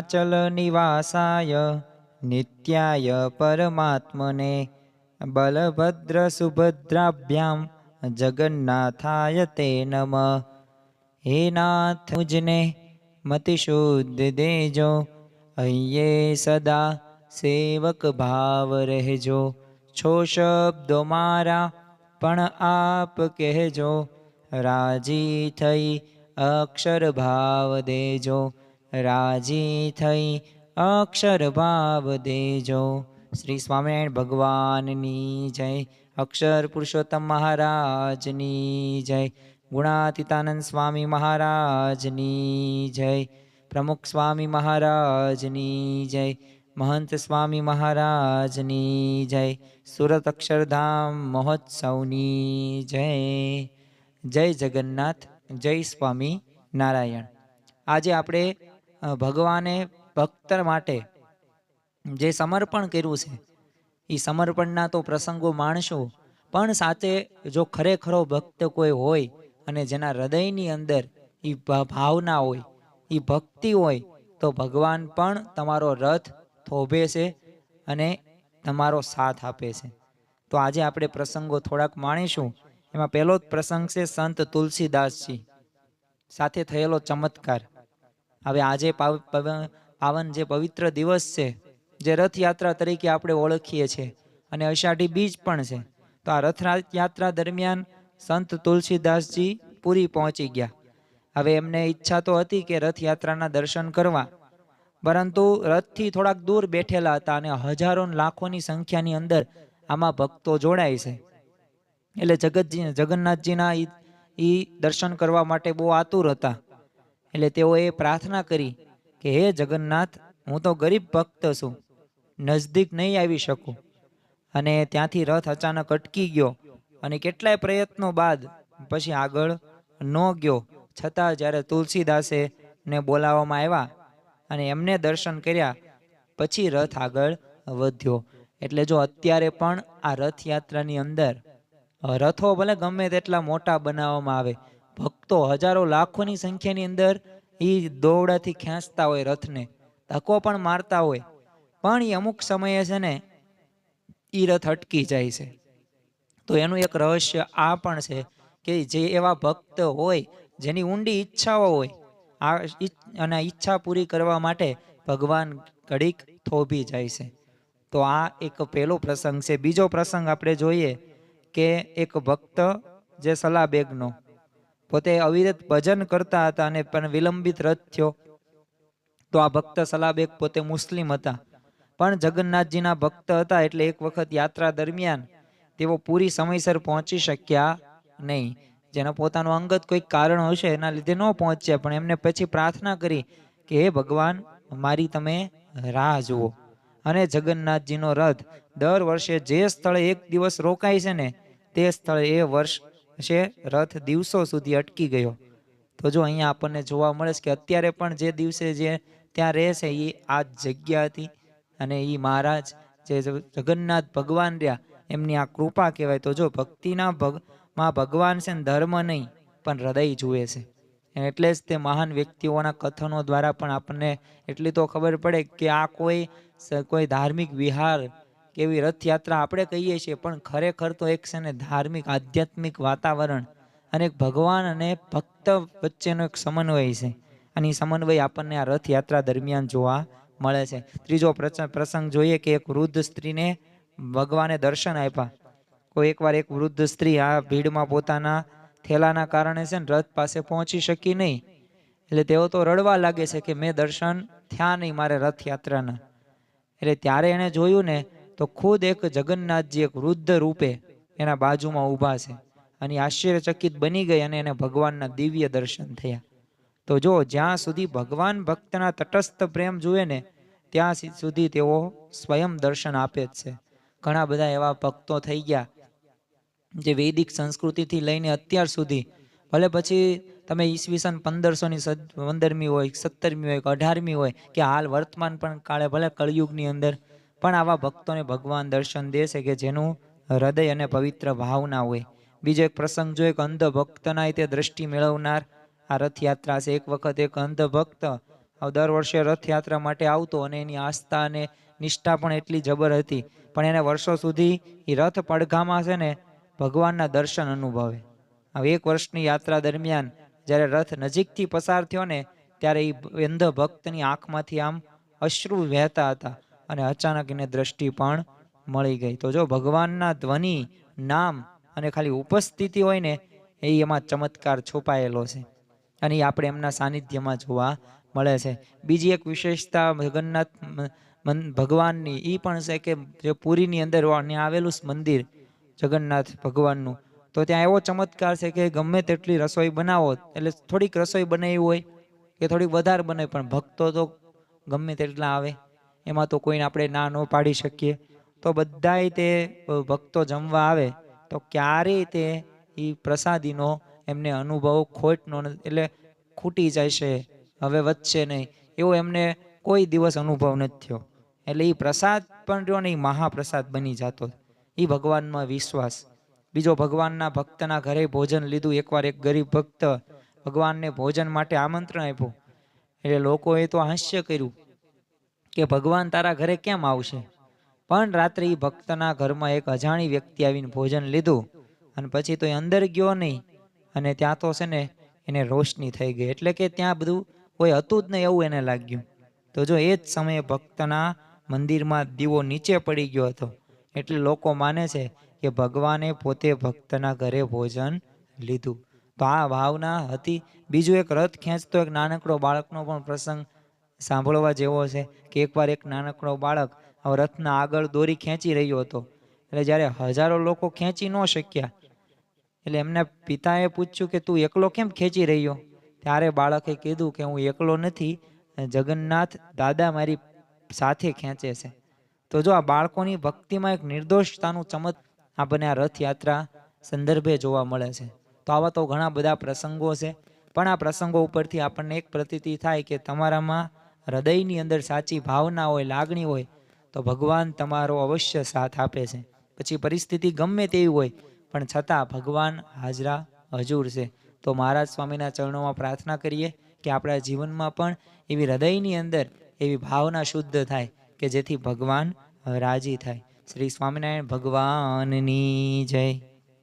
નીલાચલ નિવાસાય નિત્યાય પરમાત્મને બલભદ્ર સુભદ્રાભ્યામ જગન્નાથાય તે નમ હે નાથ મુજને મતિશુદ્ધ દેજો અહીંયા સદા સેવક ભાવ રહેજો છો શબ્દો મારા પણ આપ કહેજો રાજી થઈ અક્ષર ભાવ દેજો રાજી થઈ અક્ષર ભાવ દેજો. શ્રી સ્વામિનારાયણ ભગવાનની જય. અક્ષર પુરુષોત્તમ મહારાજની જય. ગુણાતીતાનંદ સ્વામી મહારાજની જય. પ્રમુખ સ્વામી મહારાજની જય. મહંત સ્વામી મહારાજની જય. સુરત અક્ષરધામ મહોત્સવની જય. જય જગન્નાથ, જય સ્વામી નારાયણ. આજે આપણે ભગવાને ભક્ત માટે જે સમર્પણ કર્યું છે એ સમર્પણના તો પ્રસંગો માણશું, પણ સાથે જો ખરેખરો ભક્ત કોઈ હોય અને જેના હૃદયની અંદર એ ભાવના હોય એ ભક્તિ હોય, તો ભગવાન પણ તમારો રથ થોભે છે અને તમારો સાથ આપે છે. તો આજે આપણે પ્રસંગો થોડાક માણીશું. એમાં પહેલો જ પ્રસંગ છે સંત તુલસીદાસજી. સાથે થયેલો ચમત્કાર. હવે આજે પાવ- પવ- પાવન જે પવિત્ર દિવસ છે, જે રથયાત્રા તરીકે આપણે ઓળખીએ છીએ અને અષાઢી બીજ પણ છે, તો આ રથયાત્રા દરમિયાન સંત તુલસીદાસજી પૂરી પહોંચી ગયા. હવે એમને ઈચ્છા તો હતી કે રથયાત્રાના દર્શન કરવા, પરંતુ રથથી થોડાક દૂર બેઠેલા હતા અને હજારો લાખોની સંખ્યાની અંદર આમાં ભક્તો જોડાય છે. એટલે જગતજી જગન્નાથજીના એ દર્શન કરવા માટે બહુ આતુર હતા. એટલે તેઓએ પ્રાર્થના કરી કે, હે જગન્નાથ, હું તો ગરીબ ભક્ત છું, નજદીક નહીં આવી શકું. અને ત્યાંથી રથ અચાનક અટકી ગયો અને કેટલાય પ્રયત્નો બાદ પછી આગળ ન ગયો. છતાં જ્યારે તુલસીદાસે ને બોલાવવામાં આવ્યા અને એમને દર્શન કર્યા, પછી રથ આગળ વધ્યો. એટલે જો અત્યારે પણ આ રથયાત્રાની અંદર રથો ભલે ગમે તેટલા મોટા બનાવવામાં આવે ભક્તો હજારો લાખોની સંખ્યાની અંદર એ દોવડાથી ખેંચતા હોય રથને, ધક્કો પણ મારતા હોય. પણ એ અમુક સમયે છે ને એ રથ અટકી જાય છે. તો એનું એક રહસ્ય આ પણ છે કે જે એવા ભક્ત હોય, જેની ઊંડી ઈચ્છાઓ હોય, આ અને ઈચ્છા પૂરી કરવા માટે ભગવાન ઘડીક થોભી જાય છે. તો આ એક પહેલો પ્રસંગ છે. બીજો પ્રસંગ આપણે જોઈએ કે એક ભક્ત જે સલાબેગનો પોતે અવિરત ભજન કરતા હતા અને પણ વિલંબિત રથ થયો. તો આ ભક્ત સલાબેગ પોતે મુસ્લિમ હતા. પણ જગન્નાથજીના ભક્ત હતા એટલે એક વખત યાત્રા દરમિયાન તેઓ પૂરી સમયસર પહોંચી શક્યા નહીં. જેના પોતાનું અંગત કોઈ કારણ હશે એના લીધે ન પહોંચ્યા, પણ એમને પછી પ્રાર્થના કરી કે, હે ભગવાન, મારી તમે રાહ જુઓ. અને જગન્નાથજીનો રથ દર વર્ષે જે સ્થળે એક દિવસ રોકાય છે ને, તે સ્થળે એ વર્ષ છે, રથ દિવસો સુધી અટકી ગયો. તો જો અહીંયા આપણને જોવા મળે છે કે અત્યારે પણ જે દિવસે જે ત્યાં રહે છે, એ આ જગ્યા હતી. અને એ મહારાજ જે જગન્નાથ ભગવાન રહ્યા, એમની આ કૃપા કહેવાય. તો જો ભક્તિના ભગ, માં ભગવાન છે ને ધર્મ નહીં, પણ હૃદય જુએ છે. એટલે જ તે મહાન વ્યક્તિઓના કથનો દ્વારા પણ આપણને એટલી તો ખબર પડે કે આ કોઈ કોઈ ધાર્મિક વિહાર એવી રથયાત્રા આપણે કહીએ છીએ, પણ ખરેખર તો એક છે ને ધાર્મિક, આધ્યાત્મિક વાતાવરણ અને એક ભગવાન અને ભક્ત વચ્ચેનો એક સમન્વય છે. અને એ સમન્વય આપણને આ રથયાત્રા દરમિયાન જોવા મળે છે. ત્રીજો પ્રસંગ જોઈએ કે એક વૃદ્ધ સ્ત્રીને ભગવાને દર્શન આપ્યા. કોઈ એકવાર એક વૃદ્ધ સ્ત્રી આ ભીડમાં પોતાના થેલાના કારણે છે ને રથ પાસે પહોંચી શકી નહીં. એટલે તેઓ તો રડવા લાગે છે કે મેં દર્શન થયા નહીં મારે રથયાત્રાના. એટલે ત્યારે એણે જોયું ને તો ખુદ એક જગન્નાથજી એક વૃદ્ધ રૂપે એના બાજુમાં ઊભા છે. અને આશ્ચર્યચકિત બની ગઈ અને એને ભગવાનના દિવ્ય દર્શન થયા. તો જો જ્યાં સુધી ભગવાન ભક્તના તટસ્થ પ્રેમ જુએ ને, ત્યાં સુધી તેઓ સ્વયં દર્શન આપે જ છે. ઘણા બધા એવા ભક્તો થઈ ગયા જે વૈદિક સંસ્કૃતિથી લઈને અત્યાર સુધી. ભલે પછી તમે ઈસવીસન પંદરસોની પંદરમી હોય, સત્તરમી હોય કે અઢારમી હોય, કે હાલ વર્તમાન પણ કાળે ભલે કળયુગની અંદર પણ આવા ભક્તોને ભગવાન દર્શન દેશે કે જેનું હૃદય અને પવિત્ર ભાવના હોય. બીજો એક પ્રસંગ જો કે અંધ ભક્તના તે દ્રષ્ટિ મેળવનાર આ રથયાત્રા છે. એક વખત એક અંધ ભક્ત દર વર્ષે રથયાત્રા માટે આવતો અને એની આસ્થા અને નિષ્ઠા પણ એટલી જબર હતી. પણ એને વર્ષો સુધી એ રથ પડઘામાં છે ને ભગવાનના દર્શન અનુભવે. હવે એક વર્ષની યાત્રા દરમિયાન જ્યારે રથ નજીકથી પસાર થયો ને ત્યારે એ અંધ ભક્તની આંખમાંથી આમ અશ્રુ વહેતા હતા. અને અચાનક એને દ્રષ્ટિ પણ મળી ગઈ. તો જો ભગવાનના ધ્વનિ, નામ અને ખાલી ઉપસ્થિતિ હોય ને, એ એમાં ચમત્કાર છુપાયેલો છે. અને એ આપણે એમના સાનિધ્યમાં જોવા મળે છે. બીજી એક વિશેષતા જગન્નાથ ભગવાનની એ પણ છે કે જે પુરીની અંદર આવેલું મંદિર જગન્નાથ ભગવાનનું. તો ત્યાં એવો ચમત્કાર છે કે ગમે તેટલી રસોઈ બનાવો, એટલે થોડીક રસોઈ બનાવી હોય કે થોડીક વધારે બને પણ ભક્તો તો ગમે તેટલા આવે. એમાં તો કોઈને આપણે ના ન પાડી શકીએ. તો બધાય તે ભક્તો જમવા આવે, તો ક્યારેય તે એ પ્રસાદીનો એમને અનુભવ ખોટનો એટલે ખૂટી જાય છે હવે વધશે નહીં. એવો એમને કોઈ દિવસ અનુભવ નથી થયો. એટલે એ પ્રસાદ પણ રહ્યો ને એ મહાપ્રસાદ બની જતો. એ ભગવાનમાં વિશ્વાસ. બીજો ભગવાનના ભક્તના ઘરે ભોજન લીધું, એકવાર એક ગરીબ ભક્ત ભગવાનને ભોજન માટે આમંત્રણ આપ્યું. એટલે લોકોએ તો હાસ્ય કર્યું. કે ભગવાન તારા ઘરે કેમ આવશે? પણ રાત્રે ભક્તના ઘરમાં એક અજાણી વ્યક્તિ આવીને ભોજન લીધું અને પછી તો એ અંદર ગયો નહીં અને ત્યાં તો છે ને એને રોશની થઈ ગઈ. એટલે કે ત્યાં બધું કોઈ હતું જ નહીં એવું એને લાગ્યું. તો જો એ જ સમયે ભક્તના મંદિરમાં દીવો નીચે પડી ગયો હતો. એટલે લોકો માને છે કે ભગવાને પોતે ભક્તના ઘરે ભોજન લીધું. તો આ ભાવના હતી. બીજું એક રથ ખેંચતો એક નાનકડો બાળકનો પણ પ્રસંગ સાંભળવા જેવો છે કે એકવાર એક નાનકડો બાળક આ રથના આગળ દોરી ખેંચી રહ્યો હતો. એટલે જ્યારે હજારો લોકો ખેંચી ન શક્યા, એટલે એમના પિતાએ પૂછ્યું કે તું એકલો કેમ ખેંચી રહ્યો? ત્યારે બાળકે કીધું કે હું એકલો નથી, જગન્નાથ દાદા મારી સાથે ખેંચે છે. તો જો આ બાળકોની ભક્તિમાં એક નિર્દોષતાનું ચમક આપણને આ રથયાત્રા સંદર્ભે જોવા મળે છે. તો આવા તો ઘણા બધા પ્રસંગો છે, પણ આ પ્રસંગો ઉપરથી આપણને એક પ્રતીતિ થાય કે તમારામાં હૃદયની અંદર સાચી ભાવના હોય, લાગણી હોય, તો ભગવાન તમારો અવશ્ય સાથ આપે છે. પછી પરિસ્થિતિ ગમે તેવી હોય, પણ છતાં ભગવાન હાજરા હજુર છે. તો મહારાજ સ્વામીના ચરણોમાં પ્રાર્થના કરીએ કે આપણા જીવનમાં પણ એવી હૃદયની અંદર એવી ભાવના શુદ્ધ થાય કે જેથી ભગવાન રાજી થાય. શ્રી સ્વામિનારાયણ ભગવાનની જય.